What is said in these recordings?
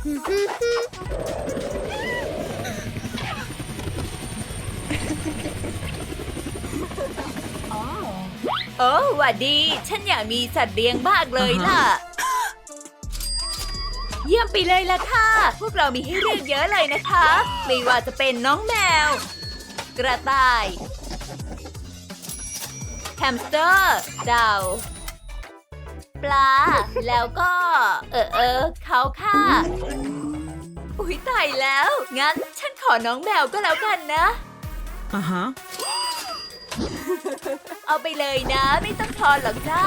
โอ้หวัดดี ฉันอยากมีสัตว์เลี้ยงมากเลยล่ะ เยี่ยมไปเลยล่ะค่ะ พวกเรามีให้เลือกเยอะเลยนะคะ ไม่ว่าจะเป็นน้องแมว กระต่าย แฮมสเตอร์ ดาว ปลา แล้วก็ เออเออเขาค่ะ อุ้ยตายแล้ว งั้นฉันขอน้องแมวก็แล้วกันนะ Uh huh. เอาไปเลยนะ ไม่ต้องทอนหรอกจ้า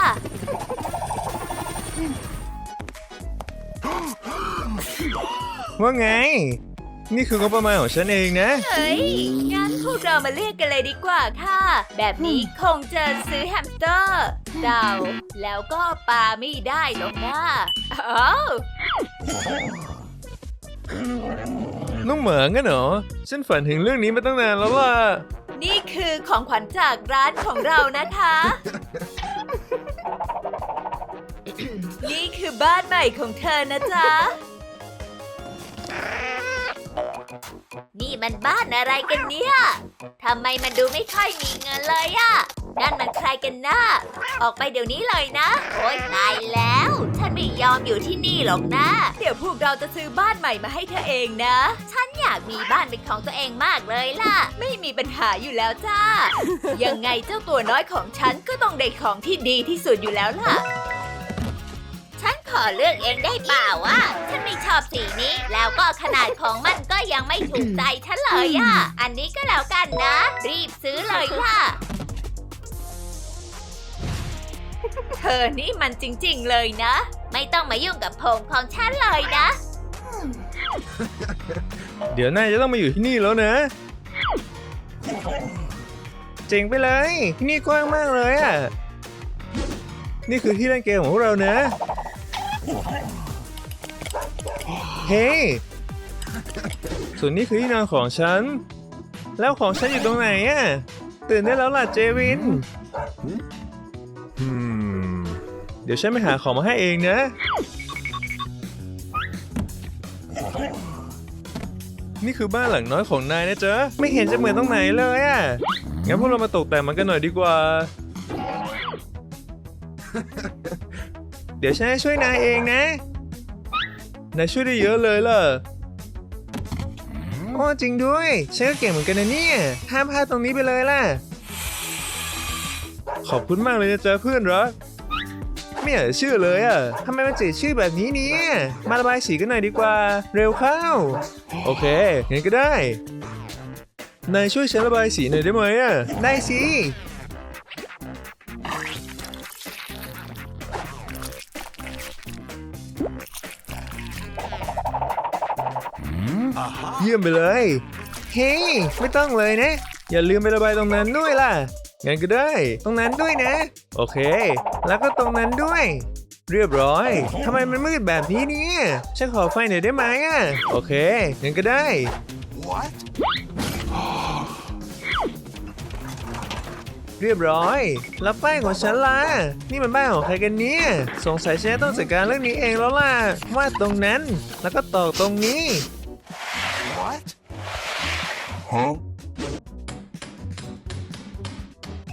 ว่าไง นี่คืองบประมาณของฉันเองนะ เฮ้ย งั้นพวกเรามาเรียกกันเลยดีกว่าค่ะ แบบนี้คงจะซื้อแฮมสเตอร์ดาวแล้วก็ปลาไม่ได้หรอกนะอ้าวน้องเหมืองกันเหรอ ฉันฝันถึงเรื่องนี้มาตั้งนานแล้วล่ะ นี่คือของขวัญจากร้านของเรานะคะ นี่คือบ้านใหม่ของเธอนะจ๊ะ นี่มันบ้านอะไรกันเนี่ยทำไมมันดูไม่ค่อยมีเงินเลยอะนั่นมันใครกันนะออกไปเดี๋ยวนี้เลยนะ โอ๊ยตายแล้ว ฉันไม่ยอมอยู่ที่นี่หรอกนะ เดี๋ยวพวกเราจะซื้อบ้านใหม่มาให้เธอเองนะ ฉันอยากมีบ้านเป็นของตัวเองมากเลยล่ะ ไม่มีปัญหาอยู่แล้วจ้า ยังไงเจ้าตัวน้อยของฉันก็ต้องได้ของที่ดีที่สุดอยู่แล้วล่ะ ขอเลือกเองได้เปล่าวะฉันไม่ชอบสีนี้ แล้วก็ขนาดของมันก็ยังไม่ถูกใจฉันเลยอะอันนี้ก็แล้วกันนะ รีบซื้อเลยค่ะ เธอนี่มันจริงๆเลยนะ ไม่ต้องมายุ่งกับผมของฉันเลยนะ เดี๋ยวนายจะต้องมาอยู่ที่นี่แล้วนะ เจ๋งไปเลย ที่นี่กว้างมากเลยอะ นี่คือที่เล่นเกมของพวกเรานะ เฮ้ยส่วนนี้คือที่นอนของฉัน แล้วของฉันอยู่ตรงไหนอะตื่นได้แล้วล่ะเจวิน เดี๋ยวฉันไปหาของมาให้เองนะ นี่คือบ้านหลังน้อยของนายนะเจ๊ไม่เห็นจะเหมือนตรงไหนเลยอะ่ะงั้นพวกเรามาตกแต่งมันกันหน่อยดีกว่า ดี๋ยวฉันจะช่วยนายเองนะ นายช่วยได้เยอะเลยล่ะอ๋อจริงด้วย ฉันก็เก่งเหมือนกันนะเนี่ย ห้ามพลาดตรงนี้ไปเลยล่ะ ขอบคุณมากเลยนะเจ๊ะเพื่อนรักไม่อยากชื่อเลยอะทำไมมันจืดชื่อแบบนี้เนี่ย มาระบายสีกันหน่อยดีกว่า เร็วเข้า โอเค งั้นก็ได้ นายช่วยฉันระบายสีหน่อยได้ไหมอะ ได้สิ ยี่ยมไปเลย เฮ้ยไม่ต้องเลยนะ อย่าลืมไประบายตรงนั้นด้วยล่ะ งั้นก็ได้ ตรงนั้นด้วยนะ โอเค แล้วก็ตรงนั้นด้วย เรียบร้อย ทำไมมันมืดแบบนี้เนี่ยฉันขอไฟหน่อยได้ไหมอะ โอเค งั้นก็ได้เรียบร้อย แล้วป้ายของฉันล่ะ นี่มันบ้านของใครกันเนี่ย สงสัยฉันจะต้องจัดการเรื่องนี้เองแล้วล่ะวาดตรงนั้น แล้วก็ตอกตรงนี้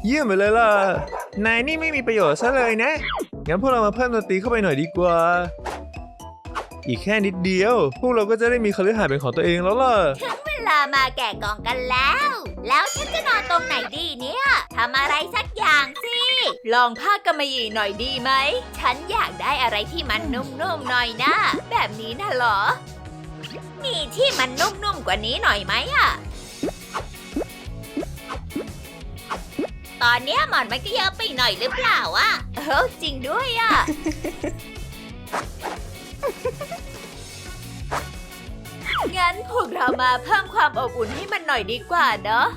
เยี่ยมไปเลยล่ะ นายนี่ไม่มีประโยชน์ซะเลยนะ งั้นพวกเรามาเพิ่มดนตรีเข้าไปหน่อยดีกว่า อีกแค่นิดเดียว พวกเราก็จะได้มีคฤหาสน์เป็นของตัวเองแล้วล่ะเวลามาแกะกล่องกันแล้ว แล้วฉันจะนอนตรงไหนดีเนี่ยทำอะไรสักอย่างสิ ลองผ้ากำมะหยี่หน่อยดีไหม ฉันอยากได้อะไรที่มันนุ่มๆหน่อยนะ แบบนี้น่ะเหรอ มีที่มันนุ่มๆกว่านี้หน่อยไหมอะ ตอนเนี้ยหมอนมันก็เยอะไปหน่อยหรือเปล่าอะเออจริงด้วยอะงั้นพวกเรามาเพิ่มความอบอุ่นให้มันหน่อยดีกว่าเนาะ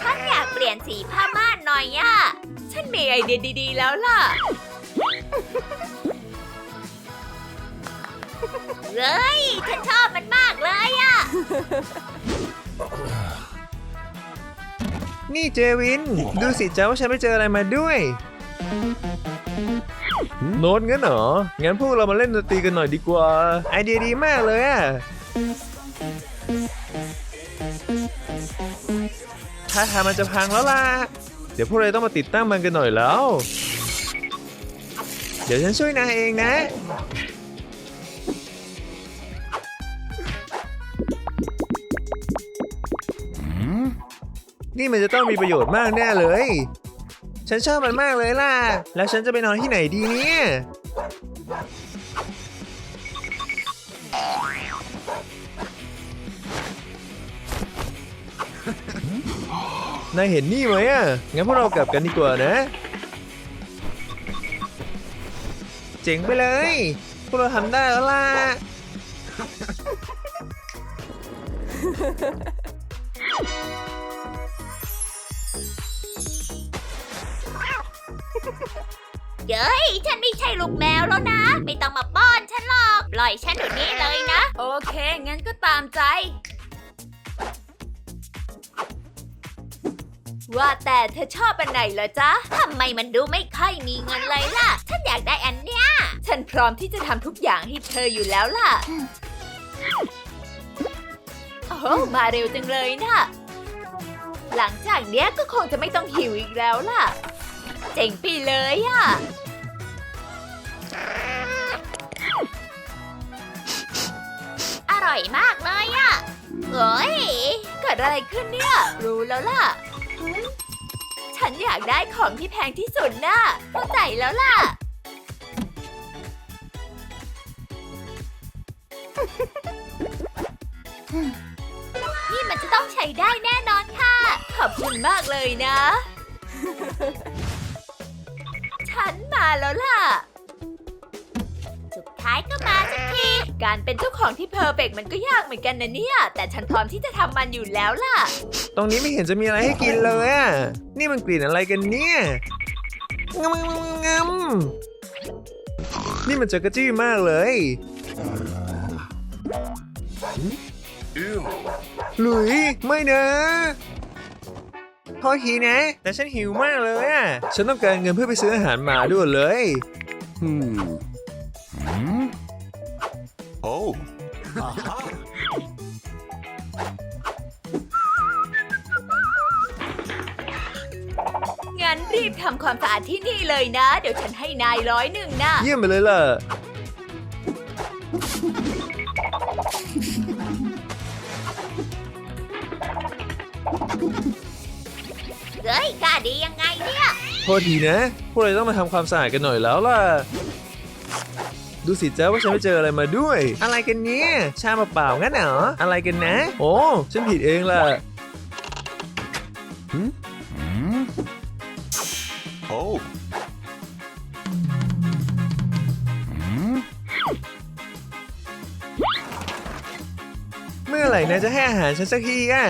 ฉันอยากเปลี่ยนสีผ้าม่านหน่อยอะฉันมีไอเดียดีๆแล้วล่ะ เฮ้ยฉันชอบมันมากเลยอะนี่เจวิน ดูสิจ้าว่าฉันไปเจออะไรมาด้วย โน้ตงั้นเหรอ งั้นพวกเรามาเล่นดนตรีกันหน่อยดีกว่า ไอเดียดีมากเลยอะถ้าทางมันจะพังแล้วล่ะ เดี๋ยวพวกเราต้องมาติดตั้งมันกันหน่อยแล้ว เดี๋ยวฉันช่วยนายเองนะ นี่มันจะต้องมีประโยชน์มากแน่เลย ฉันชอบมันมากเลยล่ะ แล้วฉันจะไปนอนที่ไหนดีเนี่ย นายเห็นนี่ไหมอะ งั้นพวกเรากลับกันดีกว่านะ เจ๋งไปเลย พวกเราทำได้แล้วล่ะ เย้ยฉันไม่ใช่ลูกแมวแล้วนะ ไม่ต้องมาป้อนฉันหรอก ปล่อยฉันเดี๋ยวนี้เลยนะ โอเค งั้นก็ตามใจ ว่าแต่เธอชอบอันไหนเหรอจ๊ะ ทำไมมันดูไม่ค่อยมีเงินเลยล่ะ ฉันอยากได้อันเนี้ย ฉันพร้อมที่จะทำทุกอย่างให้เธออยู่แล้วล่ะ โอ้มาเร็วจังเลยนะ หลังจากเนี้ยก็คงจะไม่ต้องหิวอีกแล้วล่ะ จ๋งไปเลยอะอร่อยมากเลยอะเอ้ยเกิดอะไรขึ้นเนี่ย รู้แล้วล่ะ ฉันอยากได้ของที่แพงที่สุดน่ะเข้าใจแล้วล่ะ นี่มันจะต้องใช้ได้แน่นอนค่ะ ขอบคุณมากเลยนะ ฉันมาแล้วล่ะ สุดท้ายก็มาสักที การเป็นเจ้าของที่เพอร์เฟกต์มันก็ยากเหมือนกันนะเนี่ย แต่ฉันพร้อมที่จะทำมันอยู่แล้วล่ะ ตรงนี้ไม่เห็นจะมีอะไรให้กินเลยอะ นี่มันกลิ่นอะไรกันเนี่ยงำงำงำนี่มันจะกระจี้มากเลย หลุย ไม่นะ โทษทีนะ แต่ฉันหิวมากเลยอะ ฉันต้องการเงินเพื่อไปซื้ออาหารหมาด้วยเลย Hmm. Hmm? Oh. Aha. งั้นรีบทำความสะอาดที่นี่เลยนะ เดี๋ยวฉันให้นายร้อยหนึ่งนะ เยี่ยมไปเลยล่ะ ฮ้ยกล้าดียังไงเนี่ย โทษทีนะ พวกเราต้องมาทำความสะอาดกันหน่อยแล้วล่ะ ดูสิจ้าว่าฉันไปเจออะไรมาด้วย อะไรกันเนี่ยชาเปล่าๆงั้นเหรอ อะไรกันนะ โอ้ฉันผิดเองล่ะ Hmm? Oh. Hmm? เมื่อไหร่นะจะให้อาหารฉันสักทีอะ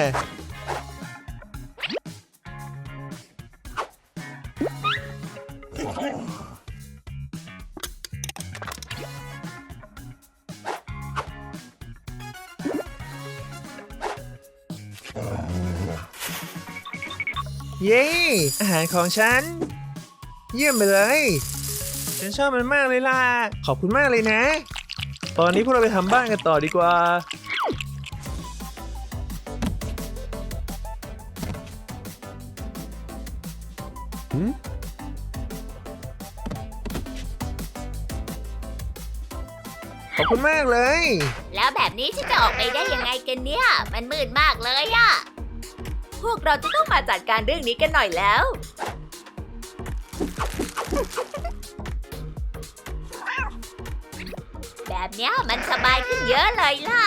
อาหารของฉัน เยี่ยมไปเลย ฉันชอบมันมากเลยล่ะ ขอบคุณมากเลยนะ ตอนนี้พวกเราไปทำบ้านกันต่อดีกว่า Hmm? ขอบคุณมากเลย แล้วแบบนี้ฉันจะออกไปได้ยังไงกันเนี่ย มันมืดมากเลยอะ พวกเราจะต้องมาจัดการเรื่องนี้กันหน่อยแล้ว แบบเนี้ยมันสบายขึ้นเยอะเลยล่ะ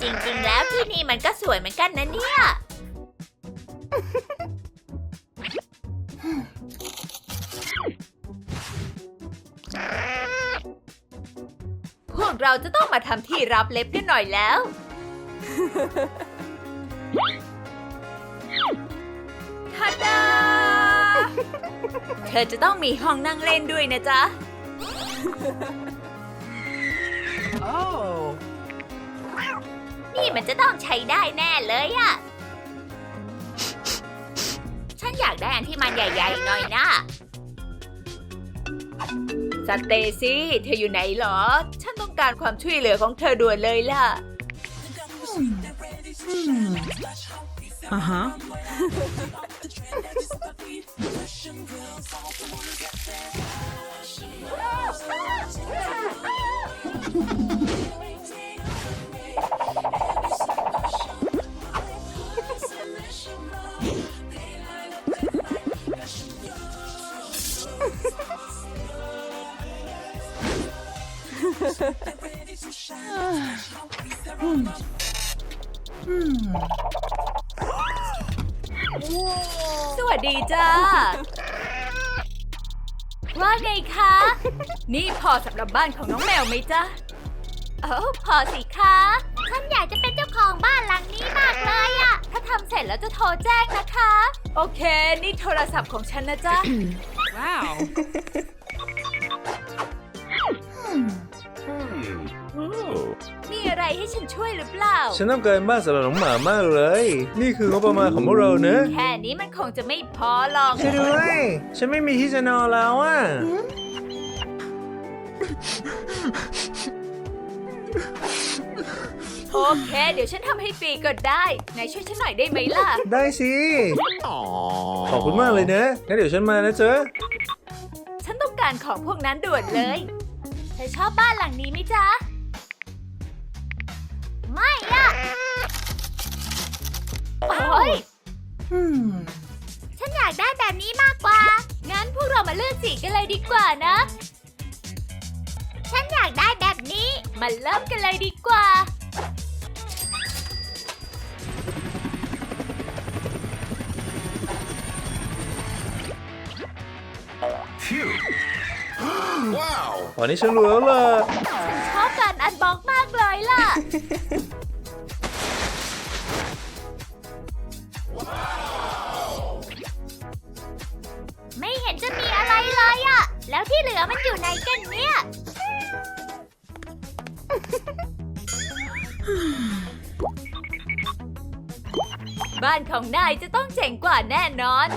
จริงๆ แล้วที่นี่มันก็สวยเหมือนกันนะเนี่ย เราจะต้องมาทำที่รับเล็บกันหน่อยแล้วทาดา เธอจะต้องมีห้องนั่งเล่นด้วยนะจ๊ะโอ้นี่มันจะต้องใช้ได้แน่เลยอะ ฉันอยากได้อันที่มันใหญ่ๆหน่อยนะ สเตซี่ เธออยู่ไหนเหรอ ฉ การความช่วยเหลือของเธอด่วนเลยล่ะ Uh-huh. Hmm. สวัสดีจ้า ว่าไงคะ นี่พอสำหรับบ้านของน้องแมวไหมจ๊ะเออพอสิคะ ฉันอยากจะเป็นเจ้าของบ้านหลังนี้มากเลยอะถ้าทำเสร็จแล้วจะโทรแจ้งนะคะ โอเค นี่โทรศัพท์ของฉันนะจ๊ะ Wow. Oh. มีอะไรให้ฉันช่วยหรือเปล่า ฉันต้องการบ้านสำหรับน้องหมามากเลย นี่คืองบประมาณของพวกเราเนอะแค่นี้มันคงจะไม่พอหรอก ช่วยด้วย ฉันไม่มีที่จะนอนแล้วอะ โอเค เดี๋ยวฉันทำให้ฟรีก็ได้ไหนช่วยฉันหน่อยได้ไหมล่ะ ได้สิ ขอบคุณมากเลยนะงั้นเดี๋ยวฉันมานะเจ๊ะฉันต้องการของพวกนั้นด่วนเลย เธอชอบบ้านหลังนี้ไหมจ๊ะ ไม่อะโอ้ย Hmm. ฉันอยากได้แบบนี้มากกว่า งั้นพวกเรามาเลือกสีกันเลยดีกว่านะ ฉันอยากได้แบบนี้ มาเริ่มกันเลยดีกว่า Phew. wow. ตอนนี้ฉันรู้แล้วล่ะ อมันอยู่ไหนกันเนี่ย บ้านของนายจะต้องเจ๋งกว่าแน่นอน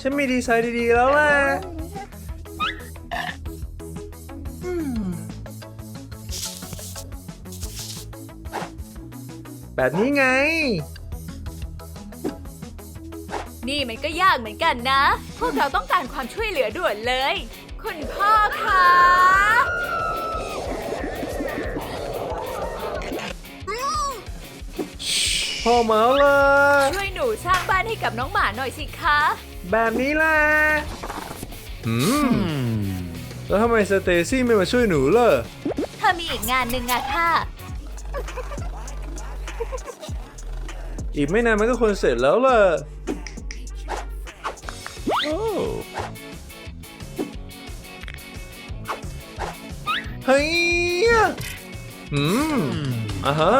ฉันมีดีไซน์ดีๆแล้วล่ะ Hmm. แบบนี้ไง นี่มันก็ยากเหมือนกันนะพ วกเราต้องการความช่วยเหลือด่วนเลย คุณพ่อคะพ่อเมาล่ะช่วยหนูสร้างบ้านให้กับน้องหมาหน่อยสิคะ แบบนี้ล่ะอืมแล้วทำไมสเตซี่ไม่มาช่วยหนูล่ะเธอมีอีกงานหนึ่งอะค่ะ อีกไม่นานมันก็ควรเสร็จแล้วล่ะ อืมอะฮะ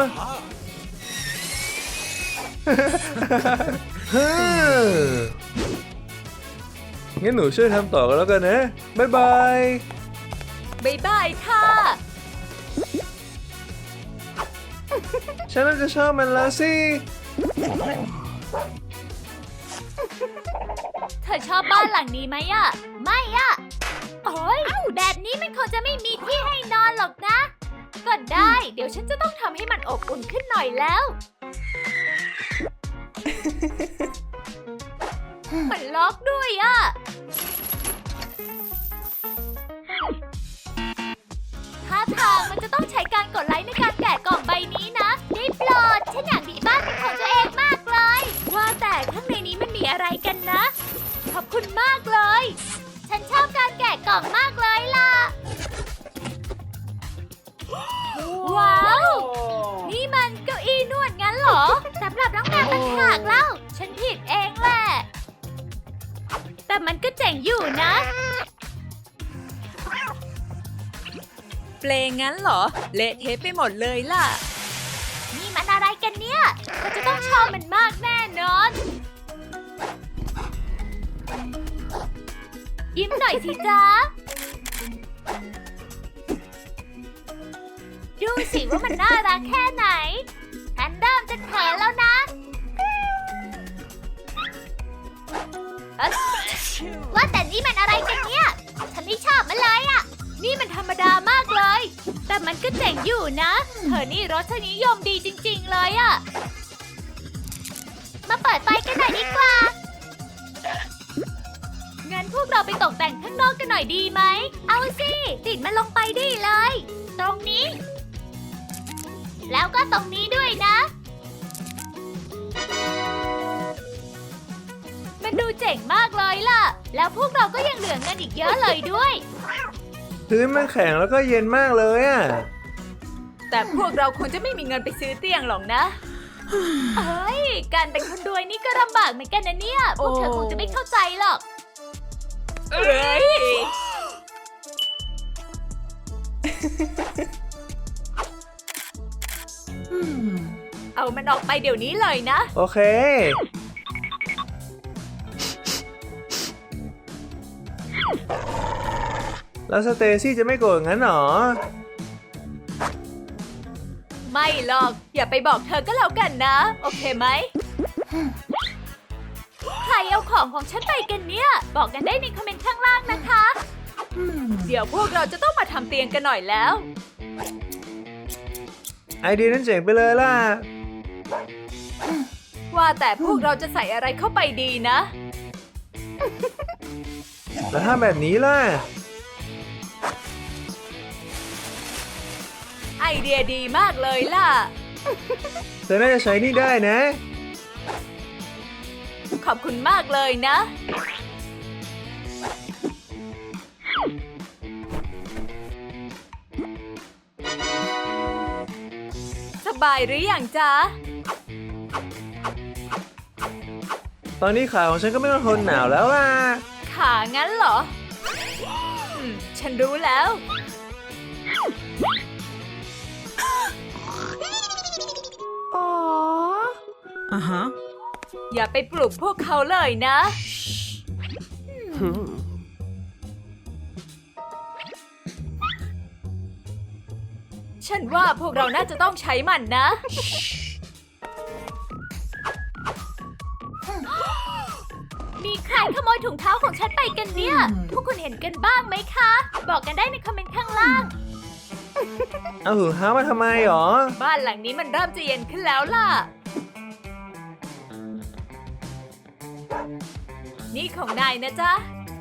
ฮ่างั้นหนูช่วยทำต่อกันแล้วกันนะบ๊ายบายบ๊ายบายค่ะ ฉันน่าจะชอบมันแล้วสิ เธอชอบบ้านหลังนี้ไหมอะ ไม่อะ โอ้ยแบบนี้มันคงจะไม่มีที่ให้นอนหรอกนะ ก็ได้ เดี๋ยวฉันจะต้องทำให้มันอบอุ่นขึ้นหน่อยแล้ว มันล็อกด้วยอะท่าทางมันจะต้องใช้การกดไลค์ในการแกะกล่องใบนี้นะ ได้โปรดฉันอยากมีบ้านเป็นของตัวเองมากเลย ว่าแต่ข้างในนี้มันมีอะไรกันนะ ขอบคุณมากเลย ฉันชอบการแกะกล่องมากเลยล่ะ ว้าว นี่มันเก้าอี้นวดงั้นเหรอ สำหรับน้องแมวต่างหากเล่า ฉันผิดเองแหละ แต่มันก็เจ๋งอยู่นะ เปลงงั้นเหรอ เละเทะไปหมดเลยล่ะ นี่มันอะไรกันเนี่ยเราจะต้องชอบมันมากแน่นอน ยิ้มหน่อยสิจ๊ะ ดูสิว่ามันน่ารักแค่ไหนฉันเริ่มจะเขินแล้วนะว่าแต่นี่มันอะไรกันเนี่ย ฉันไม่ชอบมันเลยอะนี่มันธรรมดามากเลย แต่มันก็เจ๋งอยู่นะ เธอนี่รสนิยมดีจริง ๆ เลยอะ มาเปิดไฟกันหน่อยดีกว่า งั้นพวกเราไปตกแต่งข้างนอกกันหน่อยดีไหม เอาสิ ติดมันลงไปดีเลย ตรงนี้ แล้วก็ตรงนี้ด้วยนะ มันดูเจ๋งมากเลยล่ะ แล้วพวกเราก็ยังเหลือเงินอีกเยอะเลยด้วย พื้นมันแข็งแล้วก็เย็นมากเลยอะ แต่พวกเราคงจะไม่มีเงินไปซื้อเตียงหรอกนะ เอ้ย การเป็นคนรวยนี่ก็ลำบากเหมือนกันนะเนี่ย พวกเธอคงจะไม่เข้าใจหรอก เอ้ย เอามันออกไปเดี๋ยวนี้เลยนะ โอเค แล้วสเตซี่จะไม่โกรธงั้นหรอ ไม่หรอก อย่าไปบอกเธอก็แล้วกันนะ โอเคไหม ใครเอาของของฉันไปกันเนี่ย บอกกันได้ในคอมเมนต์ข้างล่างนะคะ เดี๋ยวพวกเราจะต้องมาทำเตียงกันหน่อยแล้ว ไอเดียนั้นเจ๋งไปเลยล่ะ ว่าแต่พวกเราจะใส่อะไรเข้าไปดีนะ แล้วถ้าแบบนี้ล่ะ ไอเดียดีมากเลยล่ะ เธอน่าจะใช้นี่ได้นะ ขอบคุณมากเลยนะ บายหรืออยังจ๊ะ ตอนนี้ขาของฉันก็ไม่ต้องทนหนาวแล้วล่ะ ขางั้นเหรออืมฉันรู้แล้วอย่าไปปลุกพวกเขาเลยนะ ฉันว่าพวกเราน่าจะต้องใช้มันนะ มีใครขโมยถุงเท้าของฉันไปกันเนี่ย พวกคุณเห็นกันบ้างไหมคะ บอกกันได้ในคอมเมนต์ข้างล่าง เอาถุงเท้ามาทำไมหรอ บ้านหลังนี้มันเริ่มจะเย็นขึ้นแล้วล่ะ นี่ของนายนะจ๊ะ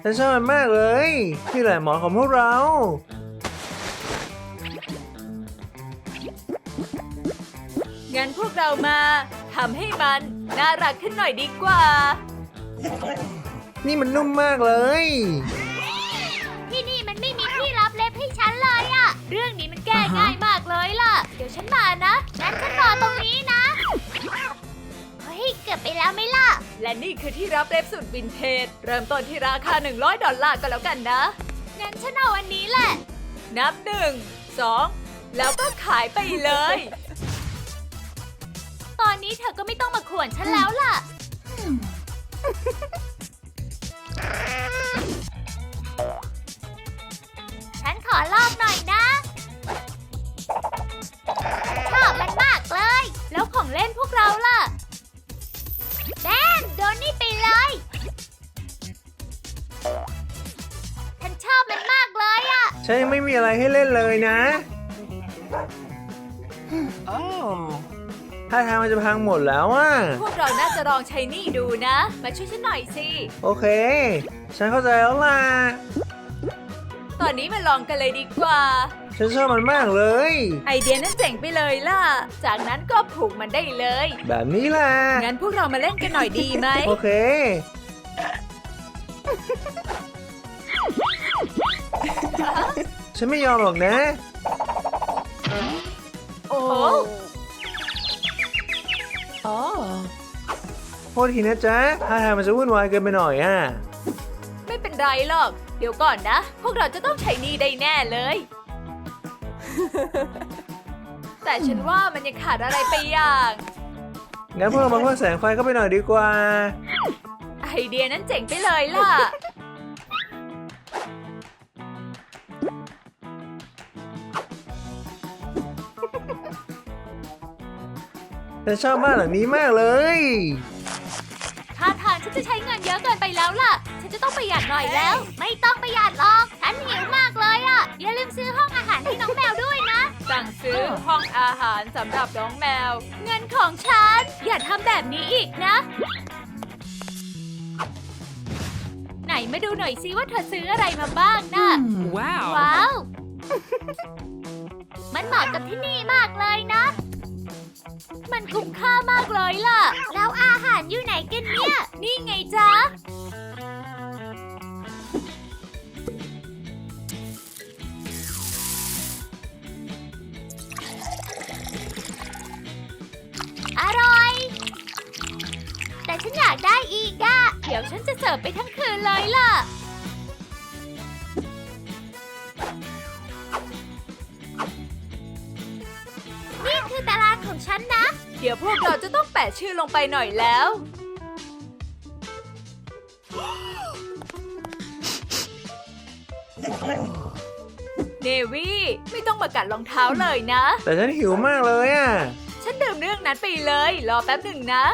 ฉันชอบมันมากเลย ที่แหละหมอนของพวกเรา กเรามาทำให้มันน่ารักขึ้นหน่อยดีกว่า นี่มันนุ่มมากเลย ที่นี่มันไม่มีที่รับเล็บให้ฉันเลยอะเรื่องนี้มันแก้ง่ายมากเลยล่ะ เดี๋ยวฉันมานะงั้นฉันรอตรงนี้นะ เฮ้ย เกือบไปแล้วไหมล่ะ และนี่คือที่รับเล็บสุดวินเทจ เริ่มต้นที่ราคา 100 ดอลลาร์ก็แล้วกันนะ งั้นฉันเอาอันนี้แหละ นับหนึ่งสองแล้วก็ขายไปเลย ตอนนี้เธอก็ไม่ต้องมาข่วนฉันแล้วล่ะ ฉันขอลอกหน่อยนะ ชอบมันมากเลย แล้วของเล่นพวกเราล่ะ แดนโดนนี่ไปเลย ฉันชอบมันมากเลยอะ ฉันยังไม่มีอะไรให้เล่นเลยนะ ถ้าทางมันจะพังหมดแล้วอะ พวกเราน่าจะลองใช้นี่ดูนะ มาช่วยฉันหน่อยสิ โอเค ฉันเข้าใจแล้วล่ะ ตอนนี้มาลองกันเลยดีกว่า ฉันชอบมันมากเลย ไอเดียนั้นเจ๋งไปเลยล่ะ จากนั้นก็ผูกมันได้เลย แบบนี้ล่ะ งั้นพวกเรามาเล่นกันหน่อยดีไหม โอเค ฉันไม่ยอมหรอกนะ โอ้ โทษทีนะจ๊ะถ้าทางมันจะวุ่นวายเกินไปหน่อยอะ ไม่เป็นไรหรอก เดี๋ยวก่อนนะ พวกเราจะต้องใช้นี่ได้แน่เลย แต่ฉันว่ามันยังขาดอะไรไปอย่าง งั้นพวกเรามาเพิ่มแสงไฟเข้าไปหน่อยดีกว่า ไอเดียนั้นเจ๋งไปเลยล่ะ ฉันชอบบ้านหลังนี้มากเลย ท่าทางฉันจะใช้เงินเยอะเกินไปแล้วล่ะ ฉันจะต้องประหยัดหน่อยแล้ว ไม่ต้องประหยัดหรอก ฉันหิวมากเลยอะ อย่าลืมซื้อห้องอาหารให้น้องแมวด้วยนะ สั่งซื้อห้องอาหารสำหรับน้องแมว เงินของฉัน อย่าทำแบบนี้อีกนะ ไหนมาดูหน่อยซิว่าเธอซื้ออะไรมาบ้างนะ Wow. ว้าว มันเหมาะกับที่นี่มากเลยนะ มันคุ้มค่ามากเลยล่ะ แล้วอาหารอยู่ไหนกันเนี่ย นี่ไงจ๊ะ อร่อย แต่ฉันอยากได้อีกอะเดี๋ยวฉันจะเสิร์ฟไปทั้งคืนเลยล่ะ เดี๋ยวพวกเราจะต้องแปะชื่อลงไปหน่อยแล้ว เนวี่ไม่ต้องมากัดรองเท้าเลยนะ แต่ฉันหิวมากเลยอะ ฉันดื่มเรื่องนั้นไปเลย รอแป๊บหนึ่งนะ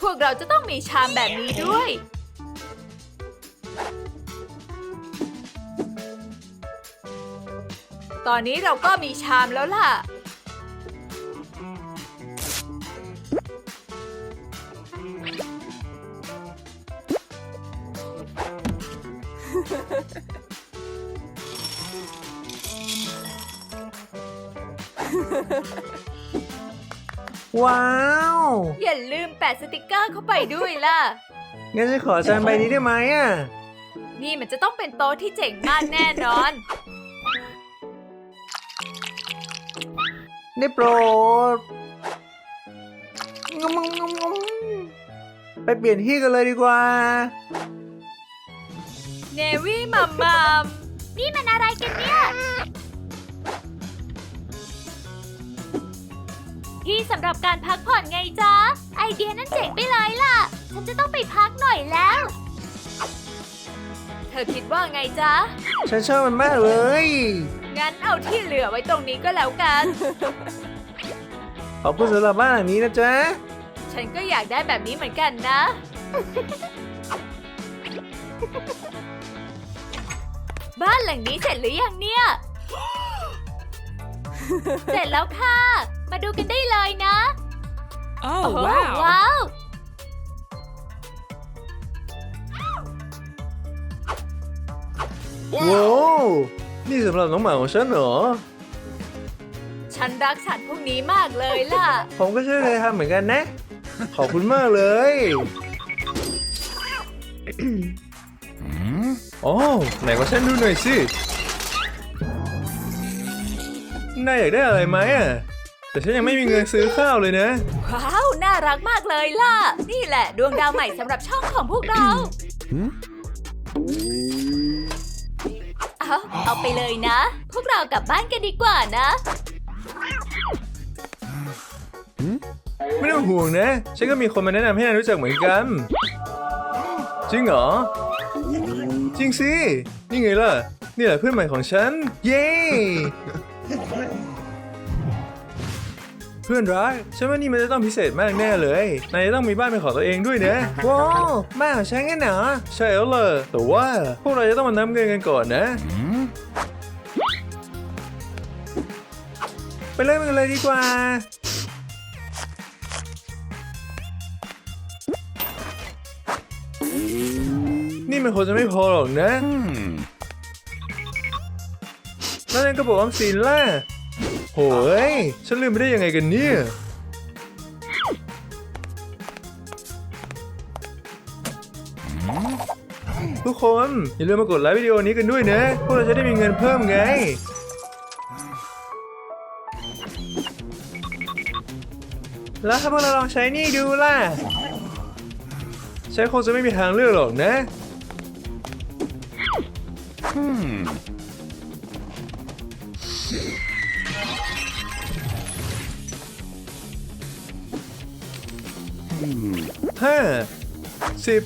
พวกเราจะต้องมีชามแบบนี้ด้วย ตอนนี้เราก็มีชามแล้วล่ะ ว้าว อย่าลืมแปะสติกเกอร์เข้าไปด้วยล่ะ งั้นฉันขอจานใบนี้ได้ไหมอะ นี่มันจะต้องเป็นโต๊ะที่เจ๋งมากแน่นอน ได้โปรดงมงมงมไปเปลี่ยนที่กันเลยดีกว่า เนวี่มัมมัมนี่มันอะไรกันเนี่ย ที่สำหรับการพักผ่อนไงจ๊ะ ไอเดียนั้นเจ๋งไปเลยล่ะ ฉันจะต้องไปพักหน่อยแล้ว เธอคิดว่าไงจ๊ะ ฉันชอบมันมากเลย งั้นเอาที่เหลือไว้ตรงนี้ก็แล้วกัน ขอบคุณสำหรับบ้านหลังนี้นะจ๊ะ ฉันก็อยากได้แบบนี้เหมือนกันนะ บ้านหลังนี้เสร็จหรือยังเนี่ย เสร็จแล้วค่ะ มาดูกันได้เลยนะ Oh, โอ้โห wow. ว้าว ว้าว นี่สำหรับน้องหมาของฉันเหรอ ฉันรักสัตว์พวกนี้มากเลยล่ะ ผมก็ช่วยเลยทำเหมือนกันนะ ขอบคุณมากเลยโอ้ไหนก็ฉันดูหน่อยสินายอยากได้อะไรไหมอะ แต่ฉันยังไม่มีเงินซื้อข้าวเลยนะ ว้าว น่ารักมากเลยล่ะ นี่แหละดวงดาวใหม่สำหรับช่องของพวกเรา เอาเอาไปเลยนะ พวกเรากลับบ้านกันดีกว่านะ ไม่ต้องห่วงนะ ฉันก็มีคนมาแนะนำให้นายรู้จักเหมือนกัน จริงเหรอ จริงสิ นี่ไงล่ะ นี่แหละเพื่อนใหม่ของฉัน เย้ เพื่อนรักฉันว่านี่มันจะต้องพิเศษมากแน่เลยนายจะต้องมีบ้านเป็นของตัวเองด้วยนะว้าวบ้านของฉันงั้นเหรอใช่แล้วล่ะแต่ว่าพวกเราจะต้องมานับเงินกันก่อนนะ ไปเริ่มกันเลยดีกว่านี่มันคงจะไม่พอหรอกนะ Hmm. แล้วนั่นก็บอกว่าซีนล่ะ โหยฉันลืมไปได้ยังไงกันเนี่ย ทุกคน อย่าลืมมากดไลค์วิดีโอนี้กันด้วยนะ พวกเราจะได้มีเงินเพิ่มไง แล้วถ้าพวกเราลองใช้นี่ดูล่ะฉันคงจะไม่มีทางเลือกหรอกนะ Hmm. ห้าสิบ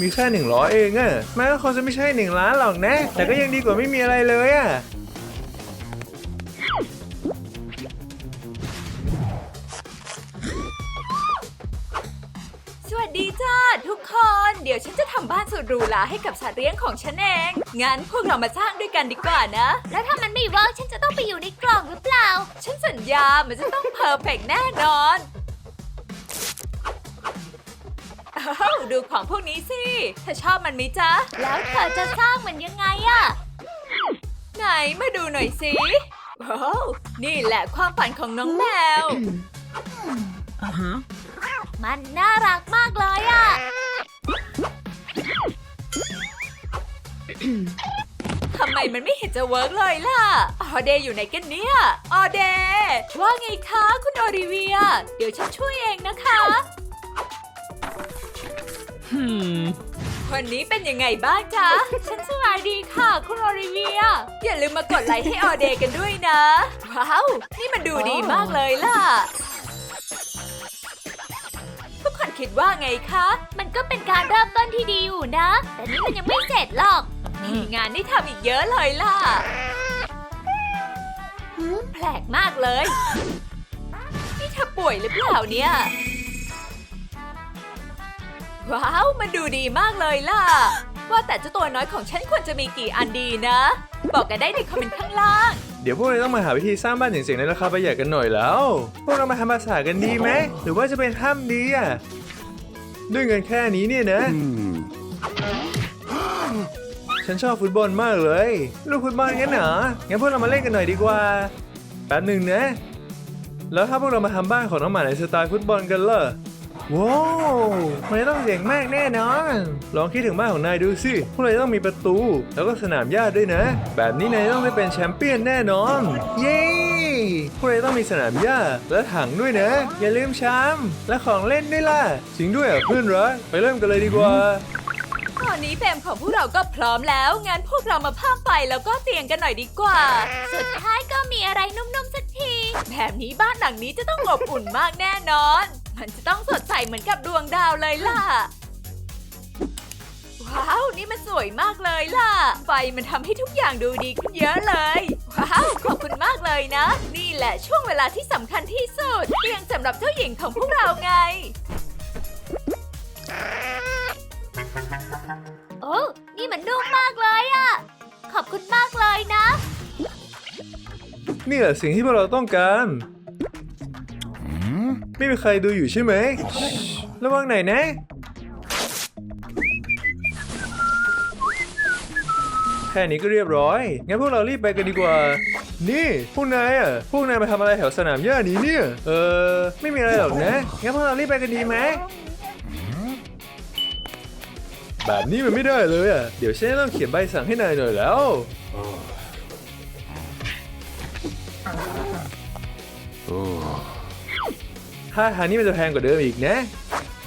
มีแค่หนึ่งร้อยเองอะแม้ว่าคงจะไม่ใช่หนึ่งล้านหรอกนะ แต่ก็ยังดีกว่าไม่มีอะไรเลยอะสวัสดีจ้าทุกคน เดี๋ยวฉันจะทำบ้านสุดหรูหราให้กับสัตว์เลี้ยงของฉันเอง งั้นพวกเรามาสร้างด้วยกันดีกว่านะ แล้วถ้ามันไม่เวิร์กฉันจะต้องไปอยู่ในกล่องหรือเปล่า ฉันสัญญามันจะต้องเพอร์เฟกแน่นอนาวดูของพวกนี้สิเธอชอบมันไหมจ๊ะ แล้วเธอจะสร้างมันยังไงอะไหนมาดูหน่อยสิว้าวนี่แหละความฝันของน้องแมว มันน่ารักมากเลยอะ ทำไมมันไม่เห็นจะเวิร์กเลยล่ะ ออเดย์อยู่ไหนกันเนี่ย ออเดย์ว่าไงคะ คุณโอริเวีย เดี๋ยวฉันช่วยเองนะคะ คนนี้เป็นยังไงบ้างจ๊ะฉันสบายดีค่ะ คุณโอริเวีย อย่าลืมมากดไลค์ให้ออเดย์กันด้วยนะ ว้าว นี่มันดูดีมากเลยล่ะ ทุกคนคิดว่าไงคะ มันก็เป็นการเริ่มต้นที่ดีอยู่นะ แต่นี่มันยังไม่เสร็จหรอก มีงานให้ทำอีกเยอะเลยล่ะ แปลกมากเลย นี่เธอป่วยหรือเปล่าเนี่ย ว้าว มันดูดีมากเลยล่ะ ว่าแต่เจ้าตัวน้อยของฉันควรจะมีกี่อันดีนะ บอกกันได้ในคอมเมนต์ข้างล่าง เดี๋ยวพวกเราต้องมาหาวิธีสร้างบ้านเจ๋งๆในราคาประหยัดกันหน่อยแล้ว พวกเรามาทำภาษากันดีไหม หรือว่าจะเป็นถ้ำดีอะ ด้วยเงินแค่นี้เนี่ยนะ ฉันชอบฟุตบอลมากเลย ลูกฟุตบอลงั้นเหรอ งั้นพวกเรามาเล่นกันหน่อยดีกว่า แป๊บหนึ่งนะ แล้วถ้าพวกเรามาทำบ้านของน้องหมาในสไตล์ฟุตบอลกันล่ะ ว้าวมันจะต้องเจ๋งมากแน่นอน ลองคิดถึงบ้านของนายดูสิ พวกเราจะต้องมีประตู แล้วก็สนามหญ้าด้วยนะ แบบนี้นายต้องได้เป็นแชมเปี้ยนแน่นอน เย้พวกเราต้องมีสนามหญ้าและถังด้วยนะ อย่าลืมชามและของเล่นด้วยล่ะจริงด้วยเหรอะเพื่อนรักไปเริ่มกันเลยดีกว่าตอนนี้แฟมของพวกเราก็พร้อมแล้ว งั้นพวกเรามาเพิ่มไฟแล้วก็เตียงกันหน่อยดีกว่า สุดท้ายก็มีอะไรนุ่มๆสักที แบบนี้บ้านหลังนี้จะต้องอบอุ่นมากแน่นอน มันจะต้องสดใสเหมือนกับดวงดาวเลยล่ะ ว้าว นี่มันสวยมากเลยล่ะ ไฟมันทำให้ทุกอย่างดูดีขึ้นเยอะเลย ว้าว ขอบคุณมากเลยนะ นี่แหละช่วงเวลาที่สำคัญที่สุดเตียงสำหรับเจ้าหญิงของพวกเราไง โอ้ นี่มันนุ่มมากเลยอะขอบคุณมากเลยนะ นี่แหละสิ่งที่พวกเราต้องการ ไม่มีใครดูอยู่ใช่ไหม ระวังไหนนะ แค่นี้ก็เรียบร้อย งั้นพวกเรารีบไปกันดีกว่า นี่พวกนายอะ พวกนายมาทำอะไรแถวสนามหญ้านี้เนี่ย เออ ไม่มีอะไรหรอกนะ งั้นพวกเรารีบไปกันดีไหมแบบนี้มันไม่ได้เลยอะ เดี๋ยวฉันต้องเขียนใบสั่งให้นายหน่อยแล้ว ถ้าทางนี้มันจะแพงกว่าเดิมอีกนะ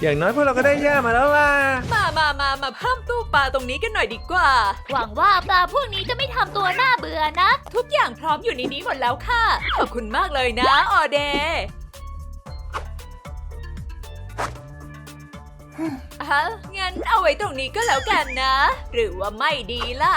อย่างน้อยพวกเราก็ได้ย่ามาแล้วล่ะ มามามามาเพิ่มตู้ปลาตรงนี้กันหน่อยดีกว่า หวังว่าปลาพวกนี้จะไม่ทำตัวน่าเบื่อนะ ทุกอย่างพร้อมอยู่ในนี้หมดแล้วค่ะ ขอบคุณมากเลยนะ ออเดย์อะงั้นเอาไว้ตรงนี้ก็แล้วกันนะ หรือว่าไม่ดีล่ะ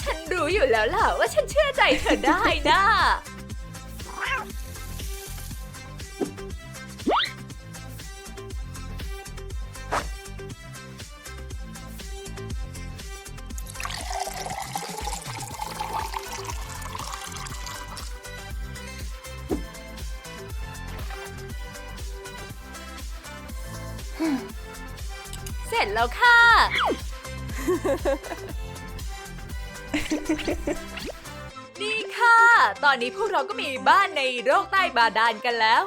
ฉันรู้อยู่แล้วล่ะว่าฉันเชื่อใจเธอได้นะ นี้พวกเราก็มีบ้านในโลกใต้บาดาลกันแล้ว